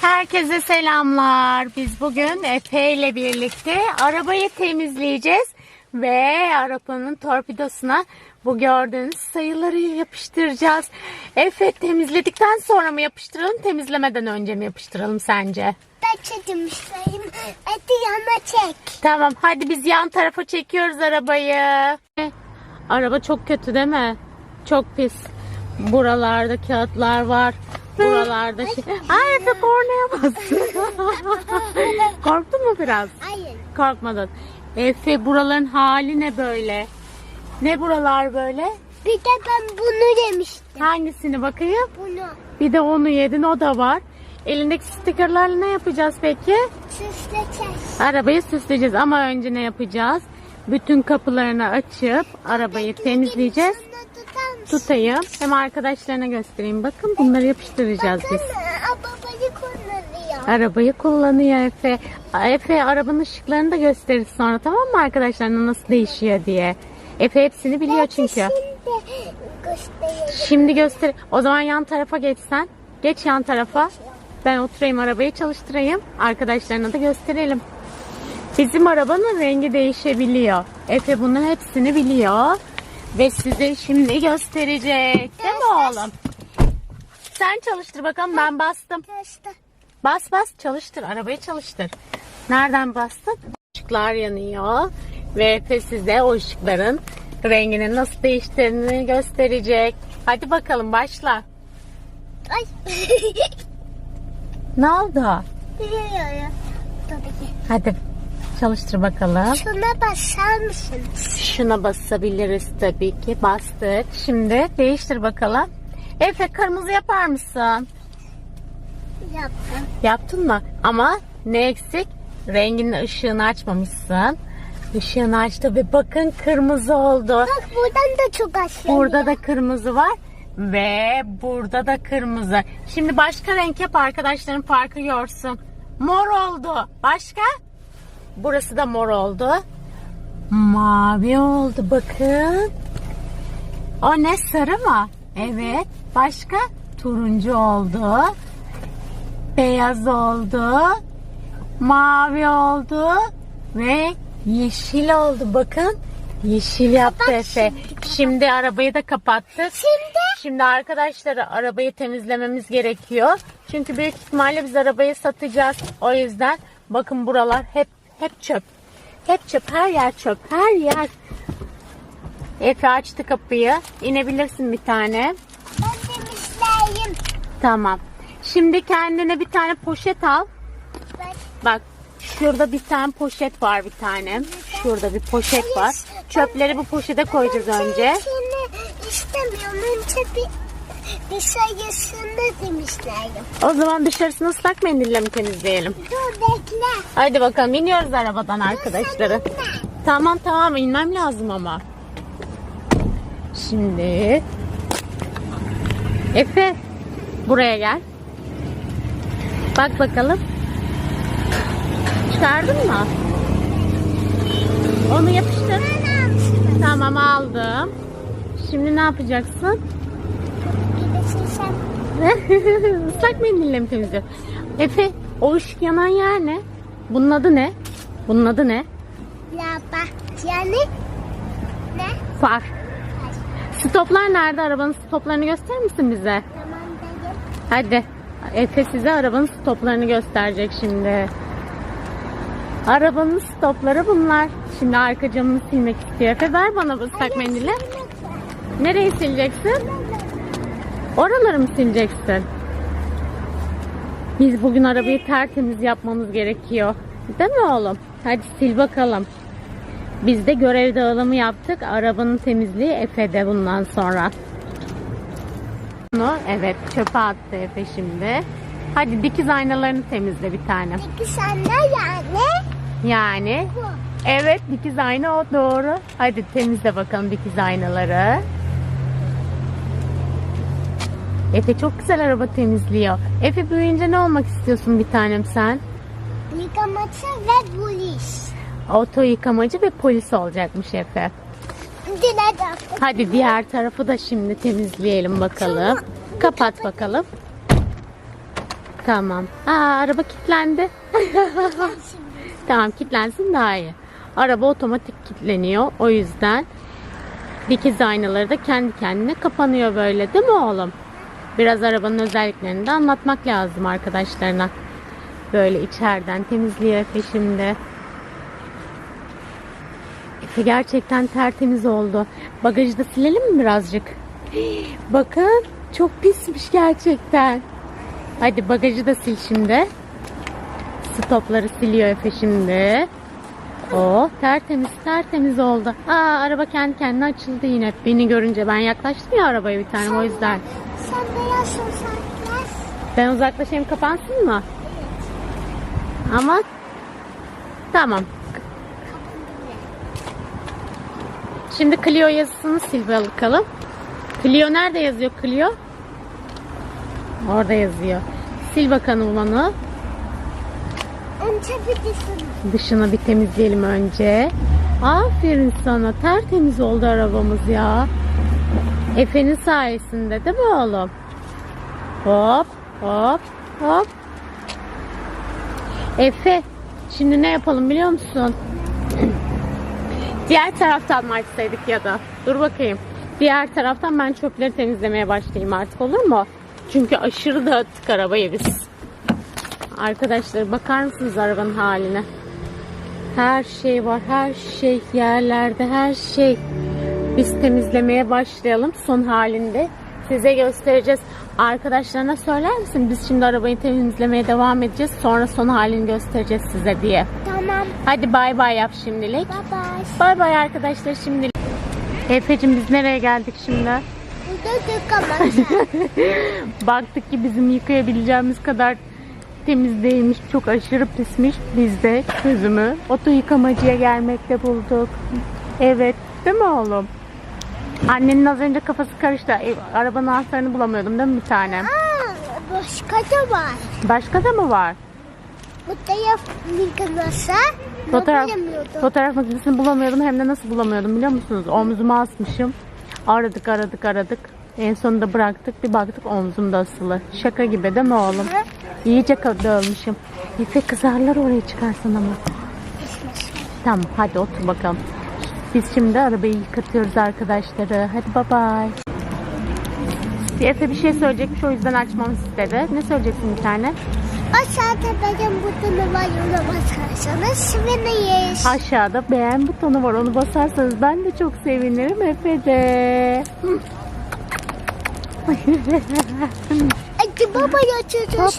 Herkese selamlar. Biz bugün Efe ile birlikte arabayı temizleyeceğiz ve arabanın torpidosuna bu gördüğünüz sayıları yapıştıracağız. Efe temizledikten sonra mı yapıştıralım, temizlemeden önce mi yapıştıralım sence? Ben çekmiştim. Hadi yana çek. Tamam, hadi biz yan tarafa çekiyoruz arabayı. Araba çok kötü değil mi? Çok pis. Buralarda kağıtlar var. Buralarda şey... Ay Efe kornaya bastı. Korktun mu biraz? Hayır. Korkmadın. Efe buraların hali ne böyle? Ne buralar böyle? Bir de ben bunu demiştim. Hangisini bakayım? Bunu. Bir de onu yedin o da var. Elindeki stikerlerle ne yapacağız peki? Süsleteceğiz. Arabayı süsleyeceğiz ama önce ne yapacağız? Bütün kapılarını açıp arabayı temizleyeceğiz. Tutayım. Hem arkadaşlarına göstereyim. Bakın bunları yapıştıracağız biz. Bakın babayı kullanıyor. Arabayı kullanıyor Efe. Efe arabanın ışıklarını da gösteririz sonra tamam mı arkadaşlarına nasıl değişiyor diye. Efe hepsini biliyor çünkü. Şimdi göstereyim. Şimdi göster. O zaman yan tarafa geçsen. Geç yan tarafa. Ben oturayım arabayı çalıştırayım. Arkadaşlarına da gösterelim. Bizim arabanın rengi değişebiliyor. Efe bunun hepsini biliyor. Ve size şimdi gösterecek. Değil mi oğlum? Sen çalıştır bakalım ben bastım. Bas bas çalıştır. Arabayı çalıştır. Nereden bastın? Işıklar yanıyor. Ve Efe size o ışıkların renginin nasıl değiştiğini gösterecek. Hadi bakalım başla. Ay. Ne oldu? Hadi çalıştır bakalım. Şuna basar mısınız? Şuna basabiliriz tabii ki. Bastık. Şimdi değiştir bakalım. Efe kırmızı yapar mısın? Yaptım. Yaptın mı? Ama ne eksik? Renginin ışığını açmamışsın. Işığını açtı ve bakın kırmızı oldu. Bak buradan da çok aşağı. Burada da kırmızı var ve burada da kırmızı. Şimdi başka renk yap arkadaşların farkı görsün. Mor oldu. Başka? Burası da mor oldu. Mavi oldu bakın. O ne sarı mı? Evet. Başka? Turuncu oldu. Beyaz oldu. Mavi oldu. Ve yeşil oldu. Bakın. Yeşil yaptı Efe. Şimdi arabayı da kapattık. Şimdi Şimdi arkadaşları arabayı temizlememiz gerekiyor. Çünkü büyük ihtimalle biz arabayı satacağız. O yüzden bakın buralar hep hep çöp. Hep çöp. Her yer çöp. Her yer. Efe açtı kapıyı. İnebilirsin bir tane. ben temizleyeyim. Tamam. Şimdi kendine bir tane poşet al. Ben Bak şurada bir tane poşet var bir tane. Şurada bir poşet var. Çöpleri bu poşete koyacağız önce. İstemiyorum. Önce bir, bir sayısını temizleyelim. O zaman dışarısını ıslak mendille mi temizleyelim? Dur bekle. Hadi bakalım iniyoruz arabadan arkadaşları. Tamam tamam inmem lazım ama. Şimdi Efe buraya gel. Bak bakalım. Çıkardın mı? Onu yapıştır. Tamam aldım. Şimdi ne yapacaksın? Sen. Islak mendille mi temizliyorsun? Efe o ışık yanan yer ne? Bunun adı ne? Bunun adı ne? Laba. Yani ne? Far. Stoplar nerede? Arabanın stoplarını gösterir misin bize? Tamam. Hadi. Efe size arabanın stoplarını gösterecek şimdi. Arabanın stopları bunlar. Şimdi arka camını silmek istiyor. Efe ver bana bu ıslak mendili. Nereyi sileceksin? Oraları mı sileceksin? Biz bugün arabayı tertemiz yapmamız gerekiyor. Değil mi oğlum? Hadi sil bakalım. Biz de görev dağılımı yaptık. Arabanın temizliği Efe'de bundan sonra. Bunu evet çöpe attı Efe şimdi. Hadi dikiz aynalarını temizle bir tane. Sen ne yani? Yani Bu. evet dikiz ayna o doğru. Hadi temizle bakalım dikiz aynaları. Efe çok güzel araba temizliyor. Efe büyüyünce ne olmak istiyorsun bir tanem sen? Yıkamacı ve polis. Oto yıkamacı ve polis olacakmış Efe. Diledim. Hadi diğer tarafı da şimdi temizleyelim bakalım. Kapat bakalım. Tamam. Aa, araba kilitlendi. tamam kilitlensin daha iyi. Araba otomatik kilitleniyor. O yüzden dikiz aynaları da kendi kendine kapanıyor böyle değil mi oğlum? Biraz arabanın özelliklerini de anlatmak lazım arkadaşlarına. Böyle içeriden temizliyor Efe şimdi. Efe gerçekten tertemiz oldu. Bagajı da silelim mi birazcık? Bakın çok pismiş gerçekten. Hadi bagajı da sil şimdi. Stopları siliyor Efe şimdi. Oh tertemiz tertemiz oldu. Aa araba kendi kendine açıldı yine. Beni görünce ben yaklaştım ya arabaya bir tane o yüzden. Sen beyaz uzaklar. Ben uzaklaşayım kapansın mı? Ama tamam. Şimdi Clio yazısını sil bakalım. Clio nerede yazıyor Clio? Orada yazıyor. Sil bakalım onu. Önce bir düşün. Dışını bir temizleyelim önce. Aferin sana. Tertemiz oldu arabamız ya. Efe'nin sayesinde değil mi oğlum? Hop hop hop. Efe şimdi ne yapalım biliyor musun? Diğer taraftan mı açsaydık ya da? Dur bakayım. Diğer taraftan ben çöpleri temizlemeye başlayayım artık olur mu? Çünkü aşırı dağıttık arabayı biz. Arkadaşlar bakar mısınız arabanın haline? Her şey var, her şey yerlerde, her şey. Biz temizlemeye başlayalım son halinde. Size göstereceğiz. Arkadaşlarına söyler misin? Biz şimdi arabayı temizlemeye devam edeceğiz. Sonra son halini göstereceğiz size diye. Tamam. Hadi bay bay yap şimdilik. Bye bye. Bay bay arkadaşlar şimdilik. Efe'cim biz nereye geldik şimdi? Baktık ki bizim yıkayabileceğimiz kadar temiz değilmiş. Çok aşırı pismiş. Biz de çözümü oto yıkamacıya gelmekte bulduk. Evet. Değil mi oğlum? Annenin az önce kafası karıştı. E, arabanın anahtarını bulamıyordum değil mi bir tane? Aa, başka da var. Başka da mı var? Yap yıkamazsa. Fotoğraf, Fotoğraf. fotoğraf makinesini bulamıyordum. Hem de nasıl bulamıyordum biliyor musunuz? Omzuma asmışım. Aradık aradık aradık. En sonunda bıraktık. Bir baktık omzumda asılı. Şaka gibi değil mi oğlum? İyice dağılmışım. Efe kızarlar oraya çıkarsan ama. Tamam hadi otur bakalım. Biz şimdi arabayı yıkatıyoruz arkadaşları. Hadi bye bye. Efe bir şey söyleyecekmiş o yüzden açmamı istedi. Ne söyleyeceksin bir tane? Aşağıda benim butonu var ona basarsanız seviniyiz. Aşağıda beğen butonu var onu basarsanız ben de çok sevinirim Efe de. Hadi baba açacağız.